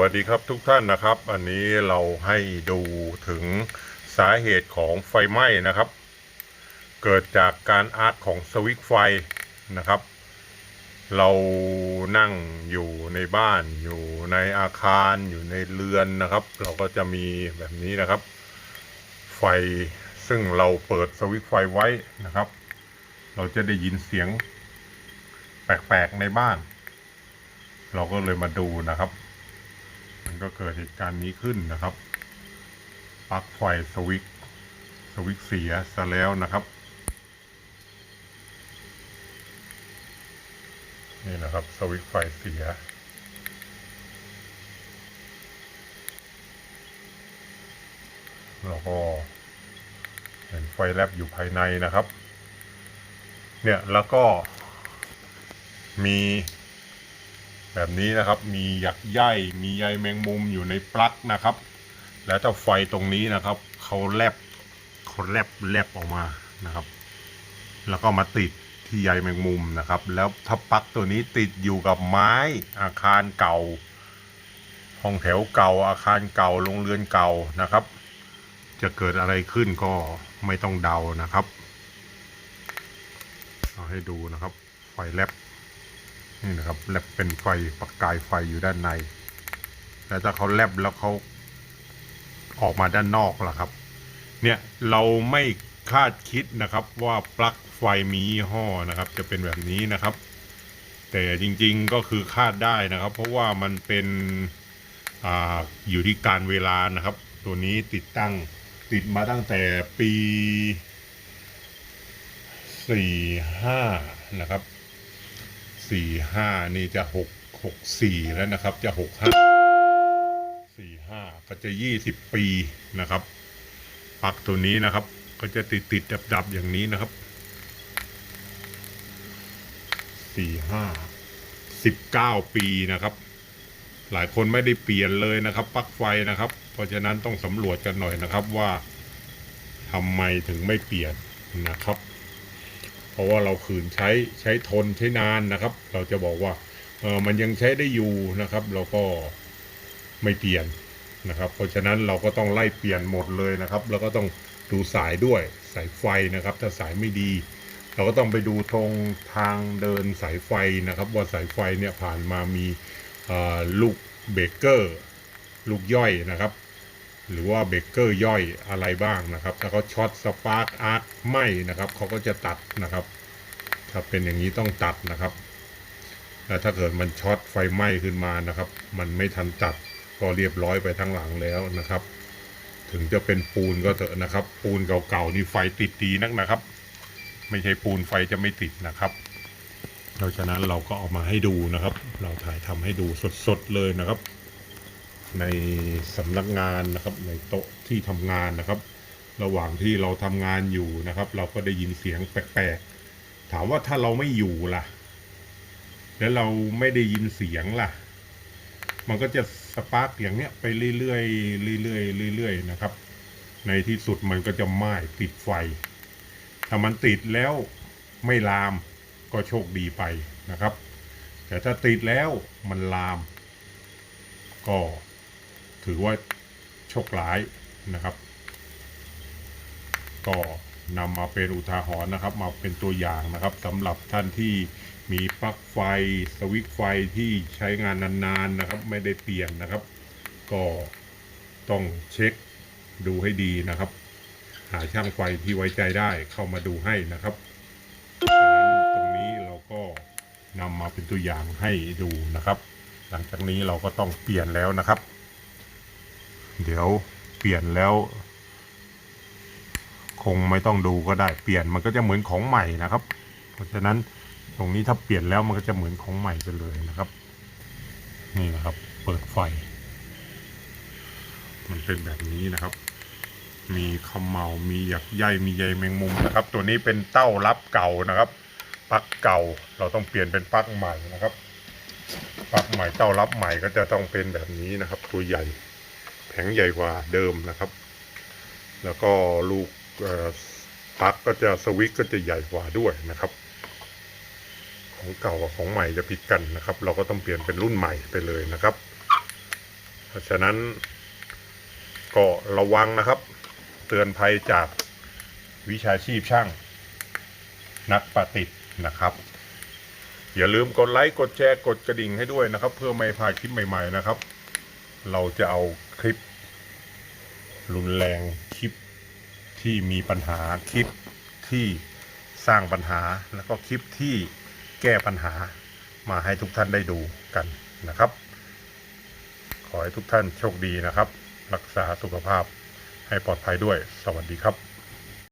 วัสดีครับทุกท่านนะครับ อันนี้เราให้ดูถึงสาเหตุของไฟไหม้นะครับ เกิดจากการอาร์ตของสวิตช์ไฟนะครับ เรานั่งอยู่ในบ้านอยู่ในอาคารอยู่ในเรือนนะครับ เราก็จะมีแบบนี้นะครับ ไฟซึ่งเราเปิดสวิตช์ไฟไว้นะครับ เราจะได้ยินเสียงแปลกๆในบ้าน เราก็เลยมาดูนะครับ ก็เกิดเหตุการณ์นี้ขึ้นนะครับปลั๊กไฟสวิตช์สวิตช์เสียซะแล้วนะครับนี่นะครับสวิตช์ไฟเสีย แล้วก็เห็นไฟแลบอยู่ภายในนะครับ เนี่ยแล้วก็มี แบบนี้นะครับ มีหยักใยมีใยแมงมุมอยู่ในปลั๊กนะครับ แล้วถ้าไฟตรงนี้นะครับเขาแลบเขาแลบแลบออกมานะครับ แล้วก็มาติดที่ใยแมงมุมนะครับ แล้วถ้าปลั๊กตัวนี้ติดอยู่กับไม้อาคารเก่า ห้องแถวเก่า อาคารเก่าโรงเรือนเก่านะครับ จะเกิดอะไรขึ้นก็ไม่ต้องเดานะครับ เอาให้ดูนะครับ ไฟแลบ นี่นะครับแลบเป็นไฟประกายไฟอยู่ด้านใน แล้วถ้าเขาแลบแล้วเขาออกมาด้านนอกล่ะครับ เนี่ยเราไม่คาดคิดนะครับว่าปลั๊กไฟมียี่ห้อนะครับ จะเป็นแบบนี้นะครับ แต่จริงๆก็คือคาดได้นะครับ เพราะว่ามันเป็นออยู่ที่การเวลานะครับ ตัวนี้ติดตั้งติดมาตั้งแต่ปีสี่ห้านะครับ สี่ห้านี่จะหกหกสี่แล้วนะครับ จะหกห้าสี่ห้าก็จะยี่สิบปีนะครับปักตัวนี้นะครับ ก็จะติดติดดับดับอย่างนี้นะครับสี่ห้าสิบเก้าปีนะครับ หลายคนไม่ได้เปลี่ยนเลยนะครับปลั๊กไฟนะครับ เพราะฉะนั้นต้องสำรวจกันหน่อยนะครับว่าทำไมถึงไม่เปลี่ยนนะครับ เพราะว่าเราขืนใช้ใช้ทนใช้นานนะครับ เราจะบอกว่าเออมันยังใช้ได้อยู่นะครับ เราก็ไม่เปลี่ยนนะครับ เพราะฉะนั้นเราก็ต้องไล่เปลี่ยนหมดเลยนะครับ แล้วก็ต้องดูสายด้วยสายไฟนะครับ ถ้าสายไม่ดี เราก็ต้องไปดูตรงทางเดินสายไฟนะครับ ว่าสายไฟเนี่ยผ่านมามีลูกเบรกเกอร์ ลูกย่อยนะครับ หรือว่าเบเกอร์ย่อยอะไรบ้างนะครับถ้าเขาช็อตสปาร์กอาร์คไหมนะครับเขาก็จะตัดนะครับ ถ้าเป็นอย่างนี้ต้องตัดนะครับแต่ถ้าเกิดมันช็อตไฟไหม้ขึ้นมานะครับ มันไม่ทันตัดก็เรียบร้อยไปทั้งหลังแล้วนะครับ ถึงจะเป็นปูนก็เถอะนะครับ ปูนเก่าๆนี่ไฟติดดีนักนะครับ ไม่ใช่ปูนไฟจะไม่ติดนะครับเพราะฉะนั้นเราก็เอามาให้ดูนะครับ เราถ่ายทำให้ดูสดๆเลยนะครับ ในสำนักงานนะครับในโต๊ะที่ทำงานนะครับ ระหว่างที่เราทำงานอยู่นะครับ เราก็ได้ยินเสียงแปลกๆ ถามว่าถ้าเราไม่อยู่ล่ะ แล้วเราไม่ได้ยินเสียงล่ะ มันก็จะสปาร์กอย่างเนี้ยไปเรื่อยๆเรื่อยๆเรื่อยๆนะครับ ในที่สุดมันก็จะไหม้ติดไฟ ถ้ามันติดแล้วไม่ลามก็โชคดีไปนะครับ แต่ถ้าติดแล้วมันลาม ก็ ถือว่าโชคร้ายนะครับ ก็นำมาเป็นอุทาหรณ์นะครับ มาเป็นตัวอย่างนะครับสำหรับท่านที่มีปลั๊กไฟสวิตช์ไฟที่ใช้งานนานๆนะครับ ไม่ได้เปลี่ยนนะครับ ก็ต้องเช็คดูให้ดีนะครับ หาช่างไฟที่ไว้ใจได้เข้ามาดูให้นะครับฉะนั้นตรงนี้เราก็นำมาเป็นตัวอย่างให้ดูนะครับ หลังจากนี้เราก็ต้องเปลี่ยนแล้วนะครับ เดี๋ยวเปลี่ยนแล้ว คงไม่ต้องดูก็ได้เปลี่ยนมันก็จะเหมือนของใหม่นะครับ เพราะฉะนั้นตรงนี้ถ้าเปลี่ยนแล้วมันก็จะเหมือนของใหม่ไปเลยนะครับ นี่นะครับ เปิดไฟ มันเป็นแบบนี้นะครับ มีขมเหมามีหยักใยมีใยแมงมุมนะครับ ตัวนี้เป็นเต้ารับเก่านะครับปลั๊กเก่าเราต้องเปลี่ยนเป็นปลั๊กใหม่นะครับปลั๊กใหม่เต้ารับใหม่ก็จะต้องเป็นแบบนี้นะครับ ตัวใหญ่ แผงใหญ่กว่าเดิมนะครับ แล้วก็ลูกปักก็จะสวิตช์ก็จะใหญ่กว่าด้วยนะครับ ของเก่ากับของใหม่จะผิดกันนะครับ เราก็ต้องเปลี่ยนเป็นรุ่นใหม่ไปเลยนะครับ เพราะฉะนั้นก็ระวังนะครับ เตือนภัยจากวิชาชีพช่าง นักประติดนะครับ อย่าลืมกดไลค์กดแชร์กดกระดิ่งให้ด้วยนะครับ เพื่อไม่พลาดคลิปใหม่ ๆ นะครับ เราจะเอาคลิป รุนแรงคลิปที่มีปัญหาคลิปที่สร้างปัญหาแล้วก็คลิปที่แก้ปัญหามาให้ทุกท่านได้ดูกันนะครับ ขอให้ทุกท่านโชคดีนะครับ รักษาสุขภาพให้ปลอดภัยด้วย สวัสดีครับ